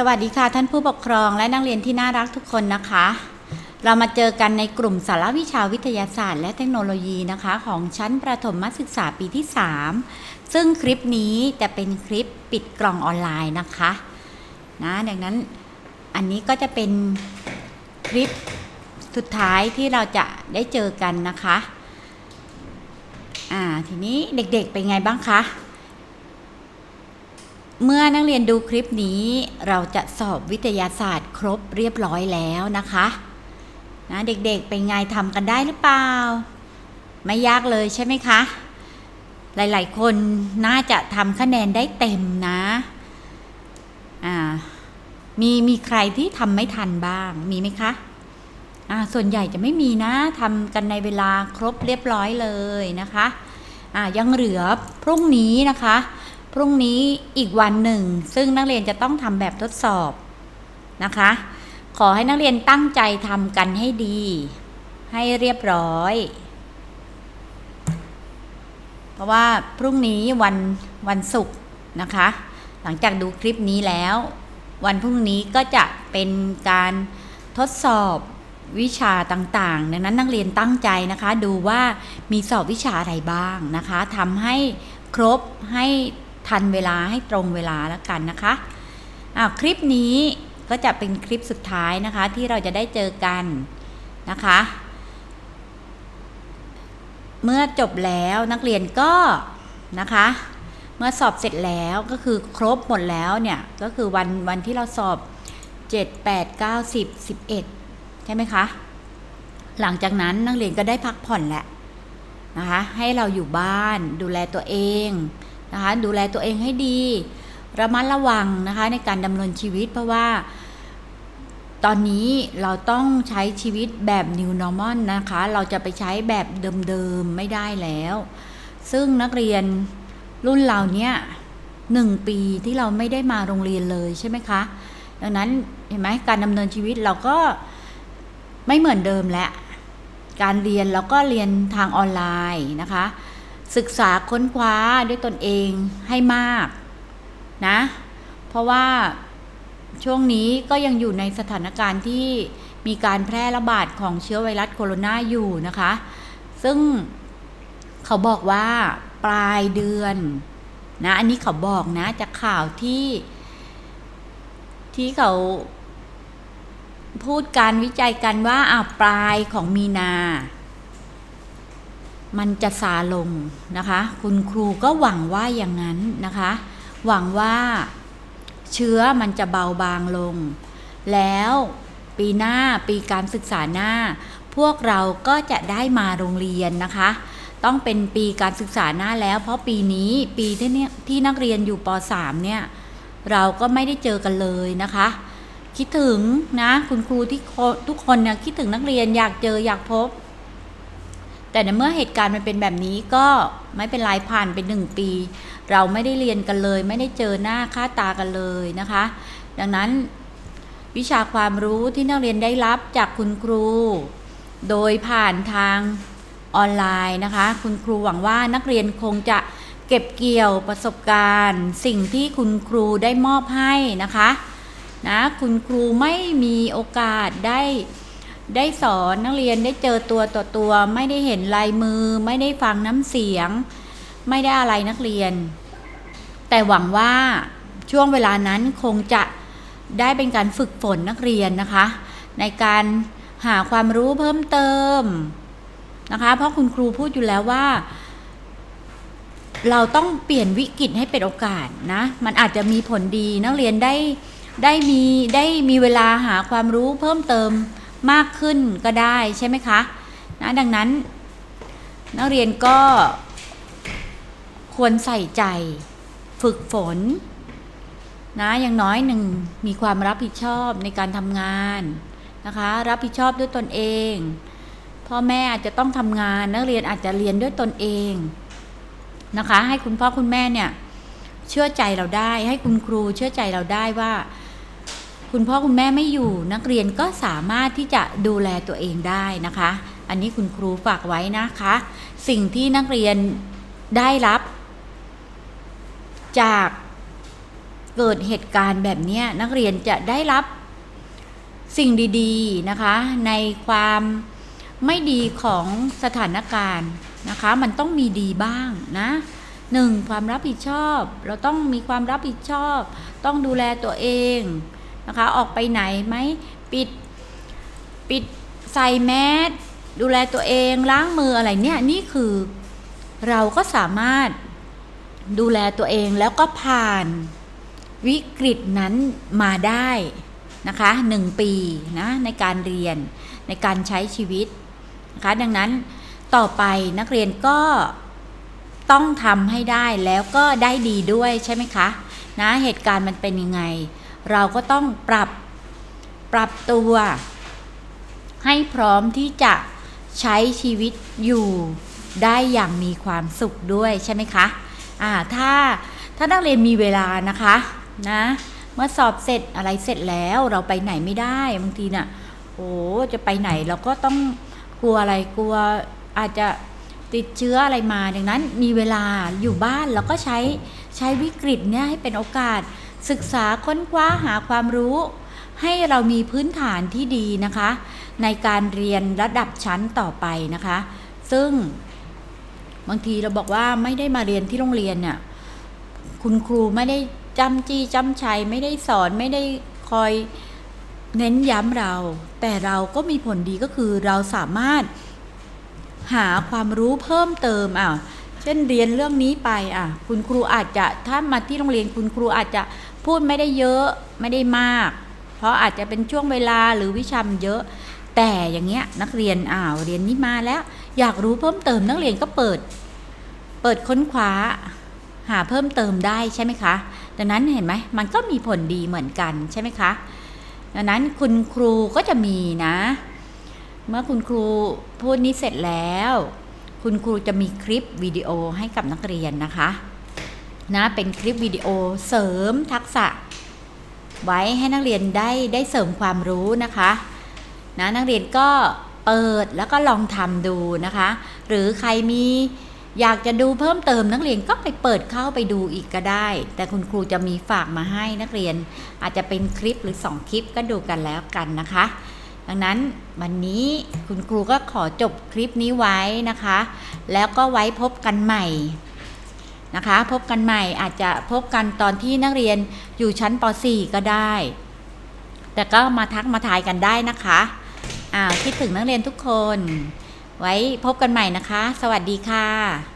สวัสดีค่ะท่านผู้ปกครองและนักเรียนที่น่ารักทุกคนนะคะ เรามาเจอกันในกลุ่มสารวิชาวิทยาศาสตร์ และเทคโนโลยีนะคะ ของชั้นประถมศึกษาปีที่ 3 ซึ่งคลิปนี้จะเป็นคลิปปิดกล่องออนไลน์นะคะนะดังนั้นอันนี้ก็จะเป็นคลิปสุดท้ายที่เราจะได้เจอกันนะคะอ่าทีนี้เด็กๆเป็นไงบ้างคะ เมื่อนักเรียนดูคลิปนี้เราจะสอบวิทยาศาสตร์ครบเรียบร้อยแล้วนะคะนะเด็กๆเป็นไงทำกันได้หรือเปล่า ไม่ยากเลยใช่ไหมคะ หลายๆคนน่าจะทำคะแนนได้เต็มนะอ่ามีมีใครที่ทำไม่ทันบ้างมีไหมคะอ่าส่วนใหญ่จะไม่มีนะทำกันในเวลาครบเรียบร้อยเลยนะคะอ่ายังเหลือพรุ่งนี้นะคะ รุ่งนี้อีกวันหนึ่ง ซึ่งนักเรียนจะต้องทำแบบทดสอบนะคะ ขอให้นักเรียนตั้งใจทำกันให้ดี ให้เรียบร้อย เพราะว่าพรุ่งนี้วันวันศุกร์นะคะ หลังจากดูคลิปนี้แล้ว วันพรุ่งนี้ก็จะเป็นการทดสอบวิชาต่างๆ ดังนั้นนักเรียนตั้งใจนะคะ ดูว่ามีสอบวิชาอะไรบ้างนะคะทำให้ครบให้ ทันเวลาให้ตรงเวลาแล้วกันนะคะอ่าคลิปนี้ก็จะเป็นคลิปสุดท้ายนะคะ ที่เราจะได้เจอกันนะคะ เมื่อจบแล้วนักเรียนก็นะคะ เมื่อสอบเสร็จแล้วก็คือครบหมดแล้วเนี่ยก็คือวันวันที่เราสอบ 7 8 9 10 11 ใช่ไหมคะ หลังจากนั้นนักเรียนก็ได้พักผ่อนแหละนะคะให้เราอยู่บ้านดูแลตัวเอง นะคะดูแลตัวเองให้ดี ระมัดระวังนะคะในการดำเนินชีวิตเพราะว่า ตอนนี้เราต้องใช้ชีวิตแบบ new normal นะคะ เราจะไปใช้แบบเดิมๆ ไม่ได้แล้ว ซึ่งนักเรียนรุ่นเราเนี่ยหนึ่งปีที่เราไม่ได้มาโรงเรียนเลยใช่ไหมคะ ดังนั้นเห็นไหมการดำเนินชีวิตเราก็ไม่เหมือนเดิมแล้วการเรียนเราก็เรียนทางออนไลน์นะคะ ศึกษาค้นคว้าด้วยตนเองให้มากนะ เพราะว่าช่วงนี้ก็ยังอยู่ในสถานการณ์ที่มีการแพร่ระบาดของเชื้อไวรัสโคโรนาอยู่นะคะ ซึ่งเขาบอกว่าปลายเดือนนะ อันนี้เขาบอกนะจากข่าวที่ที่เขาพูดการวิจัยกันว่าอ่าปลายของมีนา มันจะซาลงนะคะ คุณครูก็หวังว่าอย่างนั้นนะคะ หวังว่าเชื้อมันจะเบาบางลง แล้วปีหน้าปีการศึกษาหน้า พวกเราก็จะได้มาโรงเรียนนะคะ ต้องเป็นปีการศึกษาหน้าแล้ว เพราะปีนี้ปีที่เนี่ยที่นักเรียนอยู่ป .3 เนี่ยเราก็ไม่ได้เจอกันเลยนะคะ คิดถึงนะคุณครูที่ทุกคนเนี่ยคิดถึงนักเรียนอยากเจออยากพบ แต่ในเมื่อเหตุการณ์มันเป็นแบบนี้ก็ไม่เป็นไรผ่านไปหนึ่งปี เราไม่ได้เรียนกันเลย ไม่ได้เจอหน้าค่าตากันเลยนะคะ ดังนั้นวิชาความรู้ที่นักเรียนได้รับจากคุณครู โดยผ่านทางออนไลน์นะคะ คุณครูหวังว่านักเรียนคงจะเก็บเกี่ยวประสบการณ์ สิ่งที่คุณครูได้มอบให้นะคะนะคุณครูไม่มีโอกาสได้ ได้สอนนักเรียนได้เจอตัวต่อตัว ไม่ได้เห็นลายมือ ไม่ได้ฟังน้ำเสียง ไม่ได้อะไรนักเรียน แต่หวังว่าช่วงเวลานั้นคงจะได้เป็นการฝึกฝนนักเรียนนะคะ ในการหาความรู้เพิ่มเติมนะคะ เพราะคุณครูพูดอยู่แล้วว่า เราต้องเปลี่ยนวิกฤตให้เป็นโอกาสนะ มันอาจจะมีผลดีนักเรียนได้ได้มีได้มีเวลาหาความรู้เพิ่มเติม มากขึ้นก็ได้ใช่ไหมคะนะดังนั้น นักเรียนก็ควรใส่ใจฝึกฝนนะอย่างน้อยหนึ่งมีความรับผิดชอบในการทำงานนะคะ รับผิดชอบด้วยตนเอง พ่อแม่อาจจะต้องทำงาน นักเรียนอาจจะเรียนด้วยตนเองนะคะ ให้คุณพ่อคุณแม่เนี่ยเชื่อใจเราได้ ให้คุณครูเชื่อใจเราได้ว่า คุณพ่อคุณแม่ไม่อยู่นักเรียนก็สามารถที่จะดูแลตัวเองได้นะคะ อันนี้คุณครูฝากไว้นะคะ สิ่งที่นักเรียนได้รับ จากเกิดเหตุการณ์แบบนี้นักเรียนจะได้รับสิ่งดีๆนะคะ ในความไม่ดีของสถานการณ์นะคะ มันต้องมีดีบ้างนะหนึ่งความรับผิดชอบ เราต้องมีความรับผิดชอบ ต้องดูแลตัวเอง นะคะ ออกไปไหนไหมปิดปิดใส่แมสดูแลตัวเองล้างมืออะไรเนี่ยนี่คือเราก็สามารถดูแลตัวเองแล้วก็ผ่านวิกฤตนั้นมาได้นะคะหนึ่งปีนะในการเรียนในการใช้ชีวิตนะคะดังนั้นต่อไปนักเรียนก็ต้องทำให้ได้แล้วก็ได้ดีด้วยใช่ไหมคะนะเหตุการณ์มันเป็นยังไง เราก็ต้องปรับปรับตัว ให้พร้อมที่จะใช้ชีวิตอยู่ได้อย่างมีความสุขด้วยใช่ไหมคะอ่าถ้าถ้านักเรียนมีเวลานะคะนะเมื่อสอบเสร็จอะไรเสร็จแล้วเราไปไหนไม่ได้บางทีน่ะโอ้จะไปไหนเราก็ต้องกลัวอะไรกลัวอาจจะติดเชื้ออะไรมาดังนั้นมีเวลาอยู่บ้านเราก็ใช้ใช้วิกฤตเนี้ยให้เป็นโอกาส ศึกษาค้นคว้าหาความรู้ ให้เรามีพื้นฐานที่ดีนะคะ ในการเรียนระดับชั้นต่อไปนะคะ ซึ่งบางทีเราบอกว่าไม่ได้มาเรียนที่โรงเรียนเนี่ยคุณครูไม่ได้จำจี้จำชัยไม่ได้สอนไม่ได้คอยเน้นย้ำเรา แต่เราก็มีผลดีก็คือเราสามารถหาความรู้เพิ่มเติมอะ ช่นเรียนเรื่องนี้ไปอะคุณครูอาจจะถ้ามาที่โรงเรียนคุณครูอาจจะพูดไม่ได้เยอะไม่ได้มาก เพราะอาจจะเป็นช่วงเวลาหรือวิชามเยอะ แต่อย่างเงี้ยนักเรียนอ้าวเรียนนี้มาแล้ว อยากรู้เพิ่มเติมนักเรียนก็เปิด เปิดค้นคว้า หาเพิ่มเติมได้ใช่ไหมคะดังนั้นเห็นไหมมันก็มีผลดีเหมือนกันใช่ไหมคะดังนั้นคุณครูก็จะมีนะ เมื่อคุณครูพูดนี้เสร็จแล้ว คุณครูจะมีคลิปวิดีโอให้กับนักเรียนนะคะนะเป็นคลิปวิดีโอเสริมทักษะ ไว้ให้นักเรียนได้ได้เสริมความรู้นะคะนะนักเรียนก็เปิดแล้วก็ลองทำดูนะคะ หรือใครมีอยากจะดูเพิ่มเติมนักเรียนก็ไปเปิดเข้าไปดูอีกก็ได้ แต่คุณครูจะมีฝากมาให้นักเรียน อาจจะเป็นคลิปหรือ 2 คลิปก็ดูกันแล้วกันนะคะ ดังนั้นวันนี้คุณครูก็ขอจบคลิปนี้ไว้นะคะ แล้วก็ไว้พบกันใหม่นะคะ พบกันใหม่อาจจะพบกันตอนที่นักเรียนอยู่ชั้นป .4 ก็ได้ แต่ก็มาทักมาทายกันได้นะคะอ่าคิดถึงนักเรียนทุกคน ไว้พบกันใหม่นะคะ สวัสดีค่ะ